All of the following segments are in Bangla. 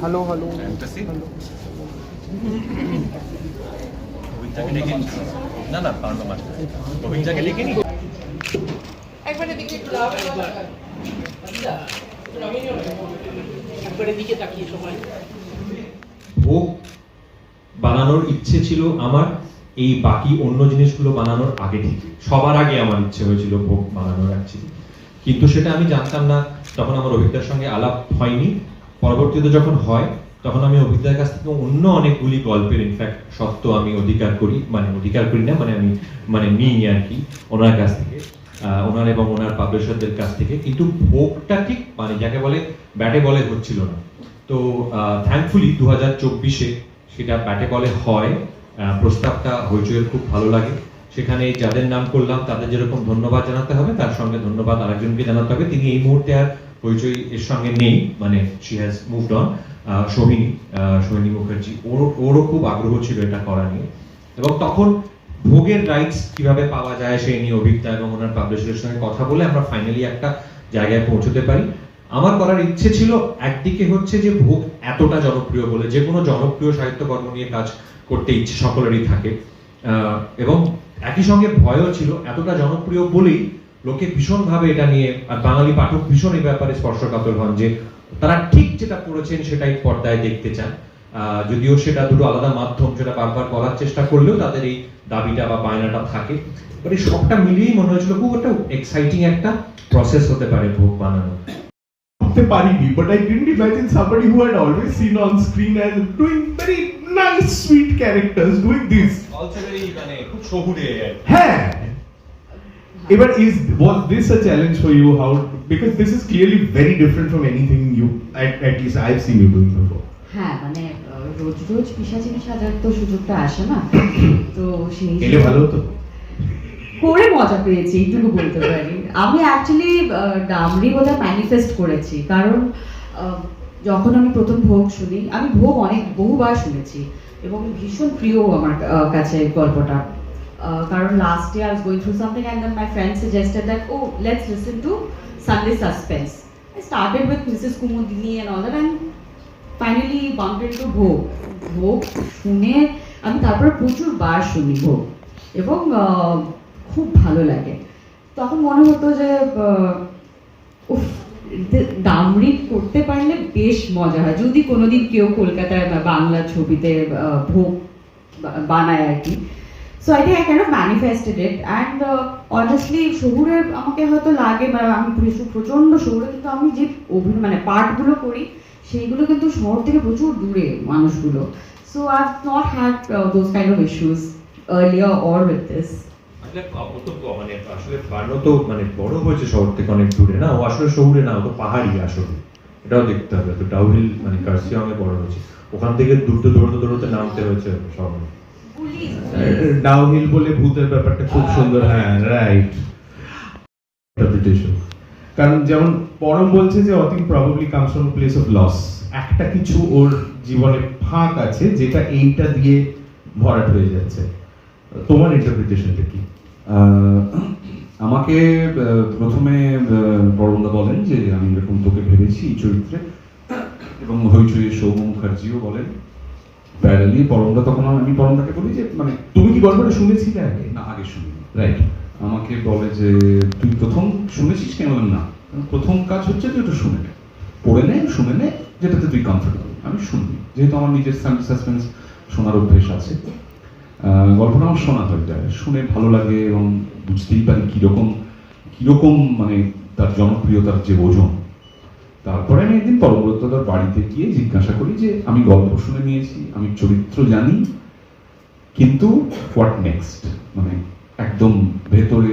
হ্যালো হ্যালো নি ডেকে একবারে তাকিয়ে সবাই ভোগ বানানোর ইচ্ছে ছিল আমার এই বাকি অন্য জিনিসগুলো বানানোর আগে থেকে। সবার আগে আমার ইচ্ছে হয়েছিল ভোগ বানানোর অ্যাকচুয়ালি কিন্তু সেটা আমি জানতাম না তখন আমার অভিজ্ঞতার সঙ্গে আলাপ হয়নি। পরবর্তীতে যখন হয়, তখন আমি অভিজ্ঞতার কাছ থেকে অন্য অনেকগুলি গল্পের ইনফ্যাক্ট সত্য আমি অধিকার করি মানে অধিকার করি না মানে আমি মানে নিই আর কি, ওনার কাছ থেকে ওনার এবং ওনার পাবলিশারদের কাছ থেকে, কিন্তু ভোগটা ঠিক মানে যাকে বলে, ব্যাটে বলে হচ্ছিল না। তো থ্যাঙ্কফুলি দু হাজার চব্বিশে সেটা ব্যাটে বলে হয় প্রস্তাবটা হইচইয়ের খুব ভালো লাগে। সেখানে যাদের নাম করলাম, তাদের যেরকম ধন্যবাদ জানাতে হবে, তার সঙ্গে ধন্যবাদ আরেকজনকে জানাতে হবে। তিনি এই মুহূর্তে আর হইচই এর সঙ্গে নেই মানে she has moved on Sohini Sohini Mukherjee ওর ওরও খুব আগ্রহ ছিল এটা করা নিয়ে। এবং তখন ভোগের রাইটস কীভাবে পাওয়া যায় সেই নিয়ে অভিজ্ঞতা এবং ওনার পাবলিশারের সঙ্গে কথা বলে আমরা ফাইনালি একটা জায়গায় পৌঁছতে পারি। আমার করার ইচ্ছে ছিল একদিকে হচ্ছে যে ভোগ এতটা জনপ্রিয় বলে, যে কোনো জনপ্রিয় সাহিত্যকর্ম নিয়ে কাজ করতে ইচ্ছে সকলেরই থাকে। এবং একই সঙ্গে ভয়ও ছিল, এতটা জনপ্রিয় বলেই লোকে ভীষণভাবে এটা নিয়ে আর বাঙালি পাঠক ভীষণ এই ব্যাপারে স্পর্শকাতর হন যে তারা ঠিক যেটা পড়েছেন সেটাই পর্দায় দেখতে চান। যদিও সেটা দুটো আলাদা মাধ্যম সেটা বারবার বলার চেষ্টা করলেও তাদের এই দাবিটা বা বায়নাটা থাকে। বাট এই সবটা মিলিয়েই মনে হয়েছিল খুব একটা এক্সাইটিং একটা প্রসেস হতে পারে ভোগ বানানো। ভাবতে পারিনি but I didn't imagine somebody who had always seen on screen and doing very nice sweet characters doing this also very মানে খুব শহুরে। হ্যাঁ এবার is was this a challenge for you? How because this is clearly very different from anything you at, at least I've seen you doing before. হ্যাঁ মানে রোজ রোজ পিসাচিনি সাজার তো সুযোগটা আসে না। তো সেই এলে ভালো হতো। করে মজা পেয়েছি এইটুকু বলতে পারি। আমি অ্যাকচুয়ালি ডামরি বোধহয় ম্যানিফেস্ট করেছি। কারণ যখন আমি প্রথম ভোগ শুনি আমি ভোগ অনেক বহুবার শুনেছি। এবং ভীষণ প্রিয় আমার কাছে গল্পটা। কারণ last year going through something and then my friend suggested that oh let's listen to Sunday Suspense I started with Mrs. Kumudini and all that and finally bump into ভোগ ভোগ শুনে আমি তারপরে প্রচুর বার শুনি ভোগ এবং খুব ভালো লাগে। তখন মনে হতো যে আহ, উফ দে- ডামরি করতে পারলে বেশ মজা হয়। যদি কোনোদিন কেউ কলকাতায় বাংলা ছবিতে ভোগ বানায় আর কি। So I think I can manifested it and honestly শহুরে আমাকে হয়তো লাগে বা আমি প্রচণ্ড শহুরে, কিন্তু আমি যে অভিনয় মানে পার্টগুলো করি, সেইগুলো কিন্তু শহর থেকে প্রচুর দূরে মানুষগুলো। So I not had those kind of issues earlier or with this মানে আসলে বার্নো তো মানে বড় হয়েছে শহর থেকে অনেক দূরে, না? আসলে শহরে না তো পাহাড়ি আসলে। এটাও দেখতে হবে। তো ডাউহিল মানে বড় হয়েছে। ওখান থেকে দৌড়তে নামতে হয়েছে শহরে। ডাউনহিল বলে ভূতের ব্যাপারটা খুব সুন্দর হ্যাঁ রাইট ইন্টারপ্রিটেশন কারণ যেমন পরম বলছে যে Atin probably comes from place of loss একটা কিছু ওর জীবনে ফাঁক আছে, যেটা এইটা দিয়ে ভরাট হয়ে যাচ্ছে। তোমার ইন্টারপ্রিটেশনটা কি? আমাকে প্রথমে বরন্দা বলেন যে, আমি এরকম তোকে ভেবেছি চরিত্রে। এবং হইচই সৌম মুখার্জিও বলেন। প্যারালি পরমদা তখন আমি পরমদাকে বলি যে মানে তুমি কি গল্পটা শুনেছিলে আগে? না আগে শুনি রাইট আমাকে বলে যে তুই প্রথম শুনেছিস কেন? না প্রথম কাজ হচ্ছে তুই ওটা শুনে নে। পড়ে নে শুনে নে যেটাতে তুই কমফোর্টেবল আমি শুনবি যেহেতু আমার নিজের সাসপেন্স শোনার অভ্যেস আছে গল্পটা আমার শোনা হয়ে যায়। শুনে ভালো লাগে এবং বুঝতেই পারি কীরকম কীরকম মানে তার জনপ্রিয়তার যে ওজন। তারপরে আমি একদিন পরবর্তীতার বাড়িতে গিয়ে জিজ্ঞাসা করি যে, আমি গল্প শুনে নিয়েছি, আমি চরিত্র জানি, কিন্তু হোয়াট নেক্সট মানে একদম ভেতরে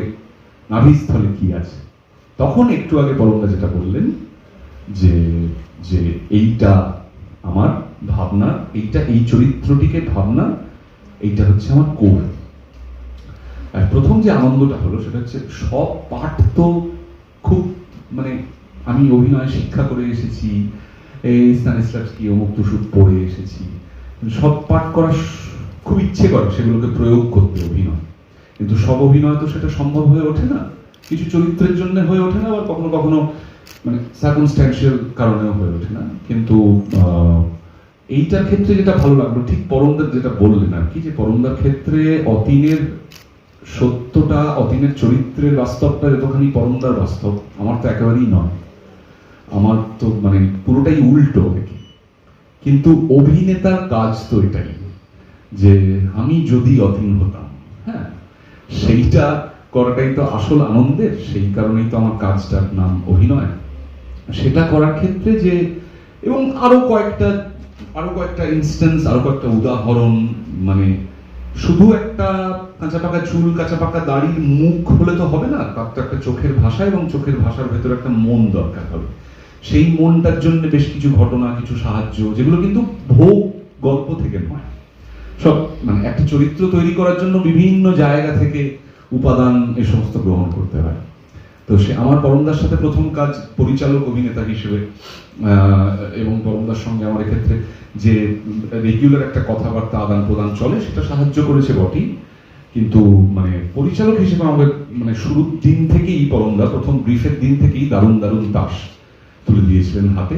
নাভিস্থলে কি আছে? তখন একটু আগে পরমদা যেটা বললেন, যে যে এইটা আমার ভাবনা, এইটা এই চরিত্রটিকে ভাবনা, এইটা হচ্ছে আমার কোর আর প্রথম যে আনন্দটা হলো, সেটা হচ্ছে সব পাঠ তো খুব মানে আমি অভিনয়, শিক্ষা করে এসেছি স্টানিস্লাভস্কি, অমুক তুসুক পড়ে এসেছি। সব পাঠ করার খুব ইচ্ছে করে সেগুলোকে প্রয়োগ করতে অভিনয়। কিন্তু সব অভিনয় তো সেটা সম্ভব হয়ে ওঠে না। কিছু চরিত্রের জন্য হয়ে ওঠে না, আবার কখনো কখনো মানে সার্কমস্ট্যান্সিয়াল কারণেও হয়ে ওঠে না। কিন্তু এইটার ক্ষেত্রে যেটা ভালো লাগল, ঠিক পরমদার যেটা বললেন আর কি, যে পরমদার ক্ষেত্রে অতীনের সত্যটা, অতীনের চরিত্রের বাস্তবটা যতখানি পরমদার বাস্তব, আমার তো একেবারেই নয়। আমার তো মানে পুরোটাই উল্টো কিন্তু অভিনেতার কাজ তো এটাই, যে আমি যদি অতীন হতাম হ্যাঁ সেইটা করাটাই তো আসল আনন্দের, সেই কারণেই তো আমার কাজটার নাম অভিনয়। সেটা করার ক্ষেত্রে যে, এবং আরও কয়েকটা আরও কয়েকটা ইনস্টেন্স আরও কয়েকটা উদাহরণ মানে শুধু একটা কাঁচা পাকা চুল কাঁচা পাকা দাড়ির মুখ হলে তো হবে না তার তো একটা চোখের ভাষা এবং চোখের ভাষার ভেতরে একটা মন দরকার হবে। সেই মনটার জন্য বেশ কিছু ঘটনা, কিছু সাহায্য, যেগুলো কিন্তু ভোগ গল্প থেকে নয়। সব মানে একটা চরিত্র তৈরি করার জন্য বিভিন্ন জায়গা থেকে উপাদান এ সমস্ত গ্রহণ করতে হয়। তো সে, আমার পরমদার সাথে প্রথম কাজ পরিচালক অভিনেতা হিসেবে এবং পরমদার সঙ্গে আমার এক্ষেত্রে যে রেগুলার একটা কথাবার্তা আদান প্রদান চলে, সেটা সাহায্য করেছে বটেই। কিন্তু মানে পরিচালক হিসেবে আমাদের মানে শুরুর দিন থেকেই পরমদা, প্রথম ব্রিফের দিন থেকেই দারুণ দারুণ তাস তুলে দিয়েছিলেন হাতে।